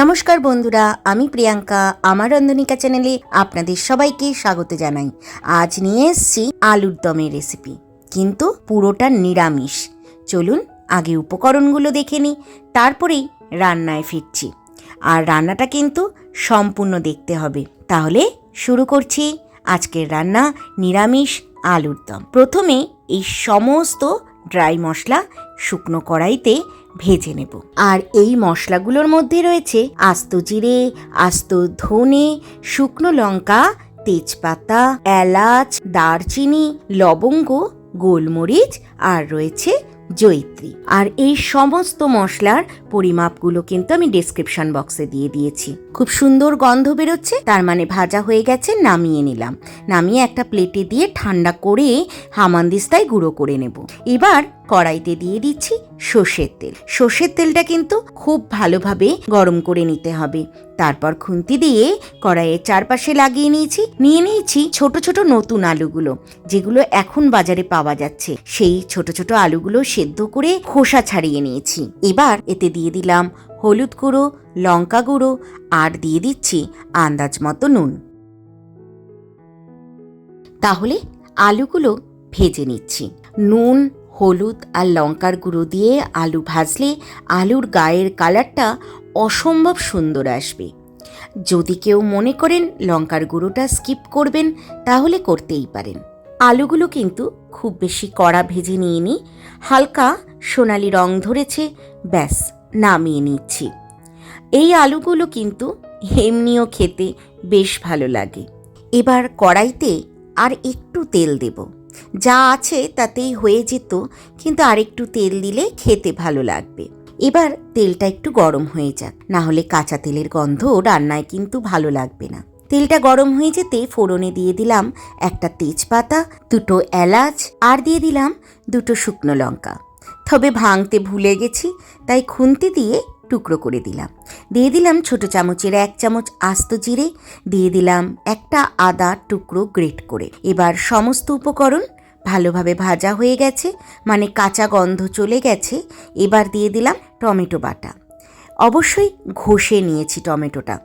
নমস্কার বন্ধুরা, আমি প্রিয়াঙ্কা, আমার রন্ধনিকা চ্যানেলে আপনাদের সবাইকে স্বাগত জানাই। আজ নিয়ে এসেছি আলুর দমের রেসিপি কিন্তু পুরোটা নিরামিষ। চলুন আগে উপকরণগুলো দেখে নিই, তারপরেই রান্নায় ফিরছি। আর রান্নাটা কিন্তু সম্পূর্ণ দেখতে হবে। তাহলে শুরু করছি আজকের রান্না নিরামিষ আলুর দম। প্রথমে এই সমস্ত ড্রাই মশলা শুকনো কড়াইতে ভেজে নেব। আর এই মশলাগুলোর মধ্যে রয়েছে আস্ত জিরে, আস্ত ধনে, শুকনো লঙ্কা, তেজপাতা, এলাচ, দারচিনি, লবঙ্গ, গোলমরিচ আর রয়েছে জৈত্রী আর এই সমস্ত মশলার পরিমাপগুলো কিন্তু আমি ডেসক্রিপশন বক্সে দিয়ে দিয়েছি। খুব সুন্দর গন্ধ বেরোচ্ছে, তার মানে ভাজা হয়ে গেছে, নামিয়ে নিলাম। নামিয়ে একটা প্লেটে দিয়ে ঠান্ডা করে হামানদিস্তায় গুঁড়ো করে নেব। এবার কড়াইতে দিয়ে দিচ্ছি সর্ষের তেল। সর্ষের তেলটা কিন্তু খুব ভালোভাবে গরম করে নিতে হবে। তারপর খুন্তি দিয়ে কড়াইয়ের চারপাশে লাগিয়ে নিয়েছি। নিয়ে নিয়েছি ছোট ছোট নতুন আলুগুলো, যেগুলো এখন বাজারে পাওয়া যাচ্ছে। সেই ছোট ছোট আলুগুলো সেদ্ধ করে খোসা ছাড়িয়ে নিয়েছি। এবার এতে দিয়ে দিলাম হলুদ গুঁড়ো, লঙ্কা গুঁড়ো, আর দিয়ে দিচ্ছি আন্দাজ মতো নুন। তাহলে আলুগুলো ভেজে নিচ্ছি। নুন, হলুদ আর লঙ্কার গুঁড়ো দিয়ে আলু ভাজলে আলুর গায়ের কালারটা অসম্ভব সুন্দর আসবে। যদি কেউ মনে করেন লঙ্কার গুঁড়োটা স্কিপ করবেন, তাহলে করতেই পারেন। আলুগুলো কিন্তু খুব বেশি কড়া ভেজে নিয়ে নিই হালকা সোনালি রং ধরেছে, ব্যাস। নামিয়ে নিচ্ছি। এই আলুগুলো কিন্তু এমনিও খেতে বেশ ভালো লাগে। এবার কড়াইতে আর একটু তেল দেব। যা আছে তাতেই হয়ে যেত, কিন্তু আরেকটু তেল দিলে খেতে ভালো লাগবে। এবার তেলটা একটু গরম হয়ে যাক। না হলে কাঁচা তেলের গন্ধ রান্নায় কিন্তু ভালো লাগবে না। তেলটা গরম হয়ে যেতে ফোড়নে দিয়ে দিলাম একটা তেজপাতা, দুটো এলাচ, আর দিয়ে দিলাম দুটো শুকনো লঙ্কা। তবে ভাঙতে ভুলে গেছি, তাই খুন্তি দিয়ে টুকরো করে দিলাম। দিয়ে দিলাম ছোট চামচের এক চামচ আস্ত জিরে, দিয়ে দিলাম একটা আদা টুকরো গ্রেট করে। এবার সমস্ত উপকরণ ভালোভাবে ভাজা হয়ে গেছে মানে কাঁচা গন্ধ চলে গেছে, এবার দিয়ে দিলাম টমেটো বাটা। অবশ্যই ঘষে নিয়েছি টমেটোটা।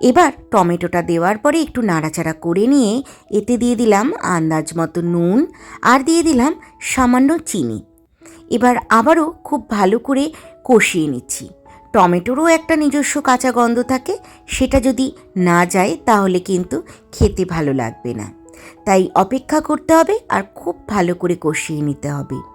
এবার টমেটোটা দেওয়ার পরে একটু নাড়াচাড়া করে নিয়ে এতে দিয়ে দিলাম আন্দাজ মতো নুন, আর দিয়ে দিলাম সামান্য চিনি। এবার আবারও খুব ভালো করে কষিয়ে নিচ্ছি। টমেটোরও একটা নিজস্ব কাঁচা গন্ধ থাকে, সেটা যদি না যায় তাহলে কিন্তু খেতে ভালো লাগবে না। তাই অপেক্ষা করতে হবে আর খুব ভালো করে কষিয়ে নিতে হবে।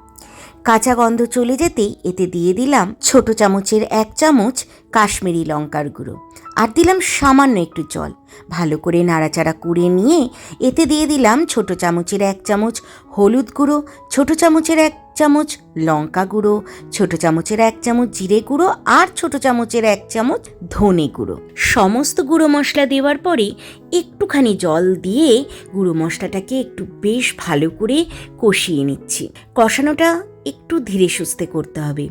কাঁচা গন্ধ চলে যেতেই এতে দিয়ে দিলাম ছোট চামচের এক চামচ কাশ্মীরি লঙ্কার গুঁড়ো। আর দিলাম সামান্য একটু জল। ভালো করে নাড়াচাড়া করে নিয়ে এতে দিয়ে দিলাম ছোট চামচের এক চামচ হলুদ গুঁড়ো, ছোট চামচের এক চামচ লঙ্কা গুঁড়ো, ছোট চামচের এক চামচ জিরে গুঁড়ো আর ছোট চামচের এক চামচ ধনে গুঁড়ো। সমস্ত গুঁড়ো মশলা দেওয়ার পরে একটুখানি জল দিয়ে গুঁড়ো মশলাটাকে একটু বেশ ভালো করে কষিয়ে নিচ্ছি। কষানোটা একটু ধীরে সুস্থে করতে হবে।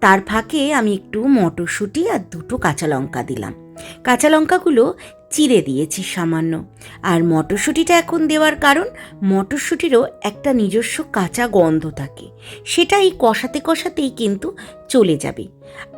তার ফাঁকে আমি একটু মটরশুঁটি আর দুটো কাঁচা লঙ্কা দিলাম। কাঁচা লঙ্কাগুলো চিড়ে দিয়েছি সামান্য। আর মটরশুঁটিটা এখন দেওয়ার কারণ, মটরশুঁটিরও একটা নিজস্ব কাঁচা গন্ধ থাকে। সেটা এই কষাতে কষাতেই কিন্তু চলে যাবে।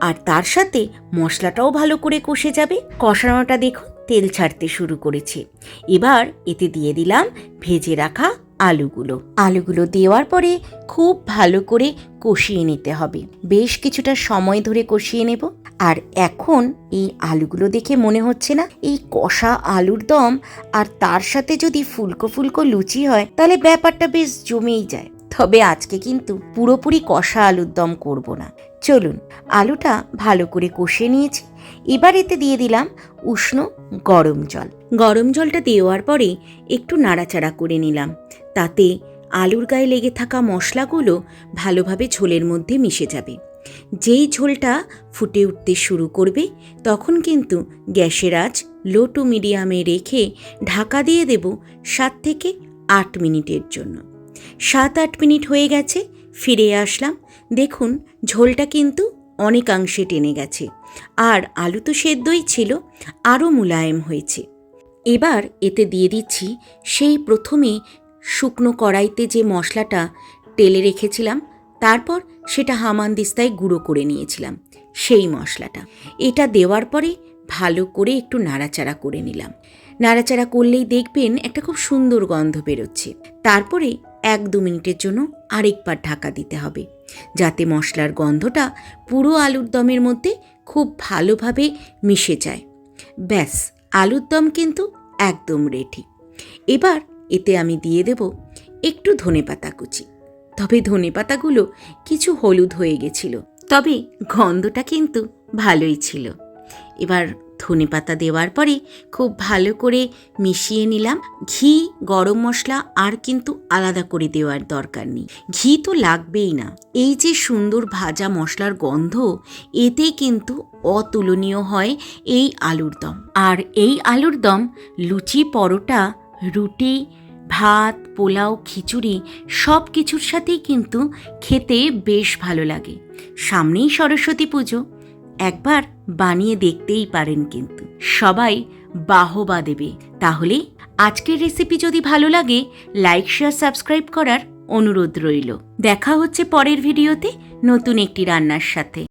আর তার সাথে মশলাটাও ভালো করে কষে যাবে। কষানোটা দেখুন, তেল ছাড়তে শুরু করেছে। এবার এতে দিয়ে দিলাম ভেজে রাখা আলুগুলো। আলুগুলো দেওয়ার পরে খুব ভালো করে কষিয়ে নিতে হবে। বেশ কিছুটা সময় ধরে কষিয়ে নেব। আর এখন এই আলুগুলো দেখে মনে হচ্ছে না, এই কষা আলুর দম আর তার সাথে যদি ফুলকো ফুলকো লুচি হয়, তাহলে ব্যাপারটা বেশ জমেই যায়। তবে আজকে কিন্তু পুরোপুরি কষা আলুর দম করব না। চলুন, আলুটা ভালো করে কষে নিয়েছি। এবার এতে দিয়ে দিলাম উষ্ণ গরম জল। গরম জলটা দেওয়ার পরে একটু নাড়াচাড়া করে নিলাম। তাতে আলুর গায়ে লেগে থাকা মশলাগুলো ভালোভাবে ঝোলের মধ্যে মিশে যাবে। যেই ঝোলটা ফুটে উঠতে শুরু করবে, তখন কিন্তু গ্যাসের আঁচ লো টু মিডিয়ামে রেখে ঢাকা দিয়ে দেব সাত থেকে আট মিনিটের জন্য। সাত আট মিনিট হয়ে গেছে, ফিরে আসলাম। দেখুন, ঝোলটা কিন্তু অনেকাংশে টেনে গেছে। আর আলু তো সেদ্ধই ছিল, আরও মুলায়েম হয়েছে। এবার এতে দিয়ে দিচ্ছি সেই প্রথমে শুকনো কড়াইতে যে মশলাটা টেলে রেখেছিলাম, তারপর সেটা হামানদিস্তায় গুঁড়ো করে নিয়েছিলাম, সেই মশলাটা। এটা দেওয়ার পরে ভালো করে একটু নাড়াচাড়া করে নিলাম। নাড়াচাড়া করলেই দেখবেন একটা খুব সুন্দর গন্ধ বেরোচ্ছে। তারপরে এক দু মিনিটের জন্য আরেকবার ঢাকা দিতে হবে। যাতে মশলার গন্ধটা পুরো আলুর দমের মধ্যে খুব ভালোভাবে মিশে যায়। ব্যাস, আলুর দম কিন্তু একদম রেডি এবার এতে আমি দিয়ে দেব একটু ধনেপাতা কুচি। তবে ধনেপাতাগুলো কিছু হলুদ হয়ে গেছিল, তবে গন্ধটা কিন্তু ভালোই ছিল। এবার ধনেপাতা দেওয়ার পরে খুব ভালো করে মিশিয়ে নিলাম। ঘি, গরম মশলা আর কিন্তু আলাদা করে দেওয়ার দরকার নেই। ঘি তো লাগবেই না। এই যে সুন্দর ভাজা মশলার গন্ধ এতেই কিন্তু অতুলনীয় হয় এই আলুর দম। আর এই আলুর দম, লুচি, পরোটা, রুটি, ভাত, পোলাও, খিচুড়ি সব কিছুর সাথেই কিন্তু খেতে বেশ ভালো লাগে। সামনেই সরস্বতী পুজো। একবার বানিয়ে দেখতেই পারেন কিন্তু। সবাই বাহবা দেবে। তাহলে আজকের রেসিপি যদি ভালো লাগে লাইক শেয়ার সাবস্ক্রাইব করার অনুরোধ রইল। দেখা হচ্ছে পরের ভিডিওতে নতুন একটি রান্নার সাথে।